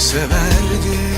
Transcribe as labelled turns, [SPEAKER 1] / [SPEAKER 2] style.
[SPEAKER 1] Seni severdim